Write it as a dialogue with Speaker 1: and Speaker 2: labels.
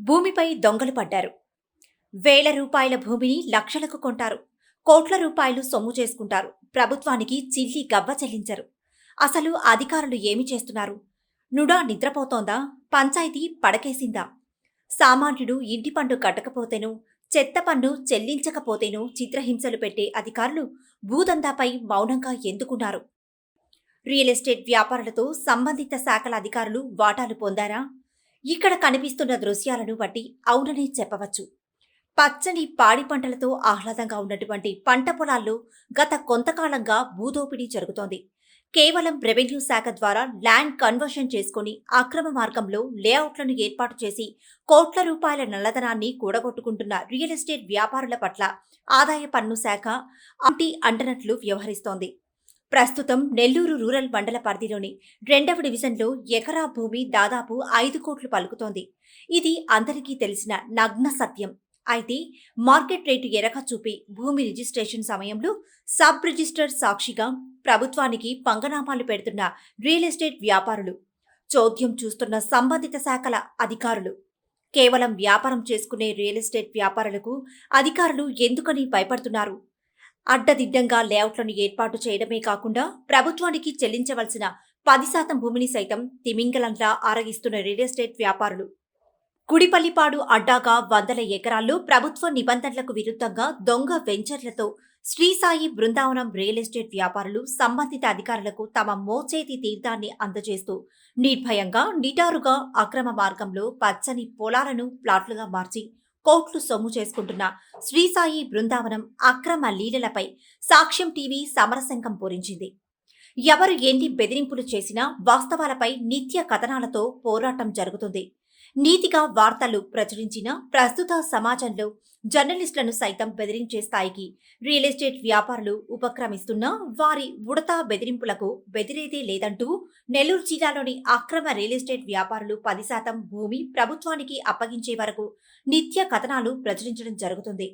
Speaker 1: భూమిపై దొంగలు పడ్డారు. వేల రూపాయల భూమిని లక్షలకు కొంటారు. కోట్ల రూపాయలు సొమ్ము చేసుకుంటారు. ప్రభుత్వానికి చిల్లి గవ్వ చెల్లించరు. అసలు అధికారులు ఏమి చేస్తున్నారు? నుడా నిద్రపోతోందా? పంచాయతీ పడకేసిందా? సామాన్యుడు ఇంటి పన్ను కట్టకపోతేనో చెత్త పన్ను చెల్లించకపోతేనో చిత్రహింసలు పెట్టే అధికారులు భూదందాపై మౌనంగా ఎందుకున్నారు? రియల్ ఎస్టేట్ వ్యాపారులతో సంబంధిత శాఖల అధికారులు వాటాలు పొందారా? ఇక్కడ కనిపిస్తున్న దృశ్యాలను బట్టి అవుననే చెప్పవచ్చు. పచ్చని పాడి పంటలతో ఆహ్లాదంగా ఉన్నటువంటి పంట పొలాల్లో గత కొంతకాలంగా భూదోపిడీ జరుగుతోంది. కేవలం రెవెన్యూ శాఖ ద్వారా ల్యాండ్ కన్వర్షన్ చేసుకుని అక్రమ మార్గంలో లేఅవుట్లను ఏర్పాటు చేసి కోట్ల రూపాయల నల్లధనాన్ని కూడగొట్టుకుంటున్న రియల్ ఎస్టేట్ వ్యాపారుల పట్ల ఆదాయ పన్ను శాఖ అంటి అంటనట్లు వ్యవహరిస్తోంది. ప్రస్తుతం నెల్లూరు రూరల్ మండల పరిధిలోని రెండవ డివిజన్లో ఎకరా భూమి దాదాపు ఐదు కోట్లు పలుకుతోంది. ఇది అందరికీ తెలిసిన నగ్న సత్యం. అయితే మార్కెట్ రేటు ఎరక చూపి భూమి రిజిస్ట్రేషన్ సమయంలో సబ్ రిజిస్టర్ సాక్షిగా ప్రభుత్వానికి పంగనామాలు పెడుతున్న రియల్ ఎస్టేట్ వ్యాపారులు చోద్యం చూస్తున్న సంబంధిత శాఖల అధికారులు. కేవలం వ్యాపారం చేసుకునే రియల్ ఎస్టేట్ వ్యాపారులకు అధికారులు ఎందుకని భయపడుతున్నారు? అడ్డదిడ్డంగా లేఅవుట్లను ఏర్పాటు చేయడమే కాకుండా ప్రభుత్వానికి చెల్లించవలసిన పది శాతం భూమిని సైతం తిమింగలంలా ఆరగిస్తున్న రియల్ ఎస్టేట్ వ్యాపారులు. కుడిపల్లిపాడు అడ్డాగా వందల ఎకరాల్లో ప్రభుత్వ నిబంధనలకు విరుద్ధంగా దొంగ వెంచర్లతో శ్రీసాయి బృందావనం రియల్ ఎస్టేట్ వ్యాపారులు సంబంధిత అధికారులకు తమ మోచేతి తీర్థాన్ని అందజేస్తూ నిర్భయంగా నిటారుగా అక్రమ మార్గంలో పచ్చని పొలాలను ప్లాట్లుగా మార్చి కోట్లు సొమ్ము చేసుకుంటున్న శ్రీసాయి బృందావనం అక్రమ లీలలపై సాక్ష్యం టీవీ సమరశంఖం పూరించింది. ఎవరు ఎన్ని బెదిరింపులు చేసినా వాస్తవాలపై నిత్య కథనాలతో పోరాటం జరుగుతుంది. నీతిగా వార్తలు ప్రచురించిన ప్రస్తుత సమాజంలో జర్నలిస్టులను సైతం బెదిరించే స్థాయికి రియల్ ఎస్టేట్ వ్యాపారులు ఉపక్రమిస్తున్నా వారి ఉడతా బెదిరింపులకు బెదిరేదే లేదంటూ నెల్లూరు జిల్లాలోని అక్రమ రియల్ ఎస్టేట్ వ్యాపారులు పది శాతం భూమి ప్రభుత్వానికి అప్పగించే వరకు నిత్య కథనాలు ప్రచురించడం జరుగుతుంది.